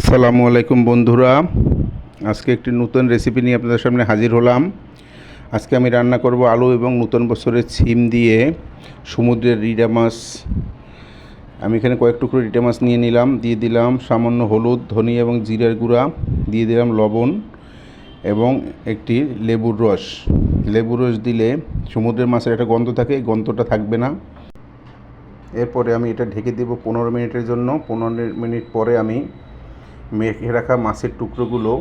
আসসালামু আলাইকুম বন্ধুরা। আজকে একটি নতুন রেসিপি নিয়ে আপনাদের সামনে হাজির হলাম। আজকে আমি রান্না করব আলু এবং নতুন বছরের ছিম দিয়ে সমুদ্রের রিডা মাছ। আমি এখানে কয়েক টুকরো রিডা মাছ নিয়ে নিলাম, দিয়ে দিলাম সামান্য হলুদ ধনিয়া এবং জিরার গুঁড়া, দিয়ে দিলাম লবণ এবং একটি লেবুর রস। লেবুর রস দিলে সমুদ্রের মাছের একটা গন্ধ থাকে, এই গন্ধটা থাকবে না। এরপরে আমি এটা ঢেকে দেবো পনেরো মিনিটের জন্য। পনেরো মিনিট পরে আমি মেখে রাখা মাছের টুকরোগুলো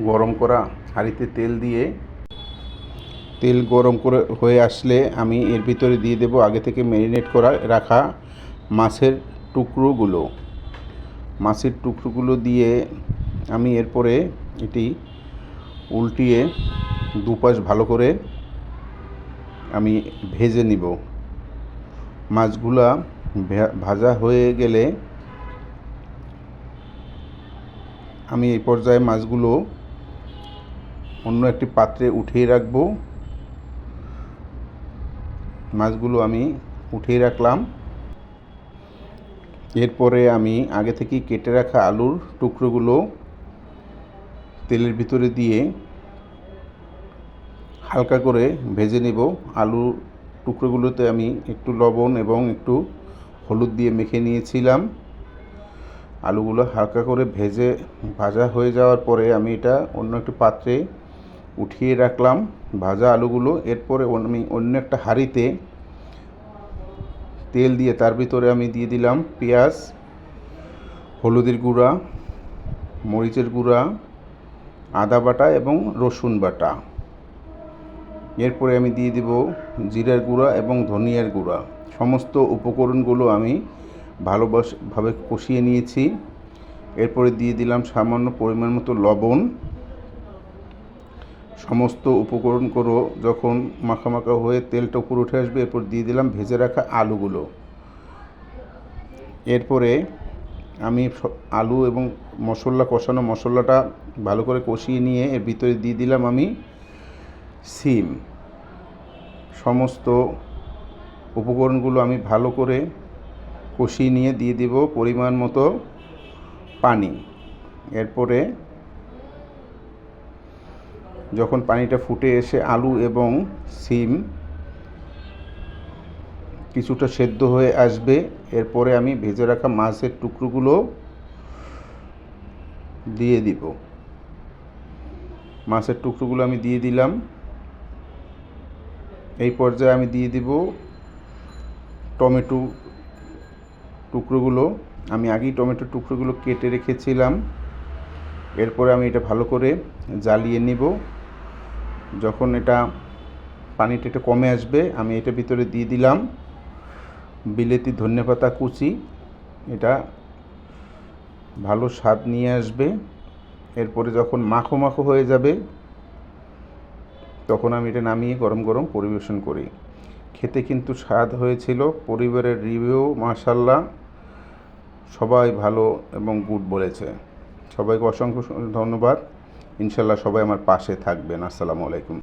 গরম করা হাঁড়িতে তেল দিয়ে। তেল গরম করে হয়ে আসলে আমি এর ভিতরে দিয়ে দেব আগে থেকে ম্যারিনেট করা, রাখা মাছের টুকরোগুলো। মাছের টুকরোগুলো দিয়ে আমি এরপরে এটি উল্টিয়ে দুপাশ ভালো করে আমি ভেজে নিব। মাছগুলা ভাজা হয়ে গেলে আমি এই পর্যায়ে মাছগুলো অন্য একটি পাত্রে উঠিয়ে রাখব। মাছগুলো আমি উঠিয়ে রাখলাম। এরপরে আমি আগে থেকেই কেটে রাখা আলুর টুকরোগুলো তেলের ভিতরে দিয়ে হালকা করে ভেজে নেব। আলু টুকরোগুলোতে আমি একটু লবণ এবং একটু হলুদ দিয়ে মেখে নিয়েছিলাম। আলুগুলো হালকা করে ভেজে, ভাজা হয়ে যাওয়ার পরে আমি এটা অন্য একটি পাত্রে উঠিয়ে রাখলাম ভাজা আলুগুলো। এরপরে আমি অন্য একটা হাঁড়িতে তেল দিয়ে তার ভিতরে আমি দিয়ে দিলাম পেঁয়াজ, হলুদের গুঁড়া, মরিচের গুঁড়া, আদা বাটা এবং রসুন বাটা। এরপরে আমি দিয়ে দিব জিরার গুঁড়া এবং ধনিয়ার গুঁড়া। সমস্ত উপকরণগুলো আমি ভালোবাসভাবে কষিয়ে নিয়েছি। এরপরে দিয়ে দিলাম সামান্য পরিমাণ মতো লবণ। সমস্ত উপকরণ করো, যখন মাখা মাখা হয়ে তেলটা উপর উঠে আসবে, এরপর দিয়ে দিলাম ভেজে রাখা আলুগুলো। এরপরে আমি আলু এবং মশলা কষানো মশলাটা ভালো করে কষিয়ে নিয়ে এর ভিতরে দিয়ে দিলাম আমি সিম। সমস্ত উপকরণগুলো আমি ভালো করে কষিয়ে নিয়ে দিয়ে দিব পরিমাণ মতো পানি। এরপরে যখন পানিটা ফুটে এসে আলু এবং সিম কিছুটা সেদ্ধ হয়ে আসবে, এরপরে আমি ভেজে রাখা মাছের টুকরোগুলো দিয়ে দিব। মাছের টুকরোগুলো আমি দিয়ে দিলাম। এই পর্যায়ে আমি দিয়ে দিব টমেটো টুকরোগুলো, আমি আগেই টমেটোর টুকরোগুলো কেটে রেখেছিলাম। এরপরে আমি এটা ভালো করে জ্বালিয়ে নিব। যখন এটা পানিটা একটু কমে আসবে, আমি এটা ভিতরে দিয়ে দিলাম। বিলেতি ধনেপাতা কুচি, এটা ভালো স্বাদ নিয়ে আসবে। এরপরে যখন মাখো মাখো হয়ে যাবে, তখন আমি এটা নামিয়ে গরম গরম পরিবেশন করি। খেতে কিন্তু স্বাদ হয়েছিল। পরিবারের রিভিউ মাশাল্লাহ সবাই ভালো এবং গুড বলেছে। সবাইকে অসংখ্য ধন্যবাদ। ইনশাল্লাহ সবাই আমার পাশে থাকবেন। আসসালামু আলাইকুম।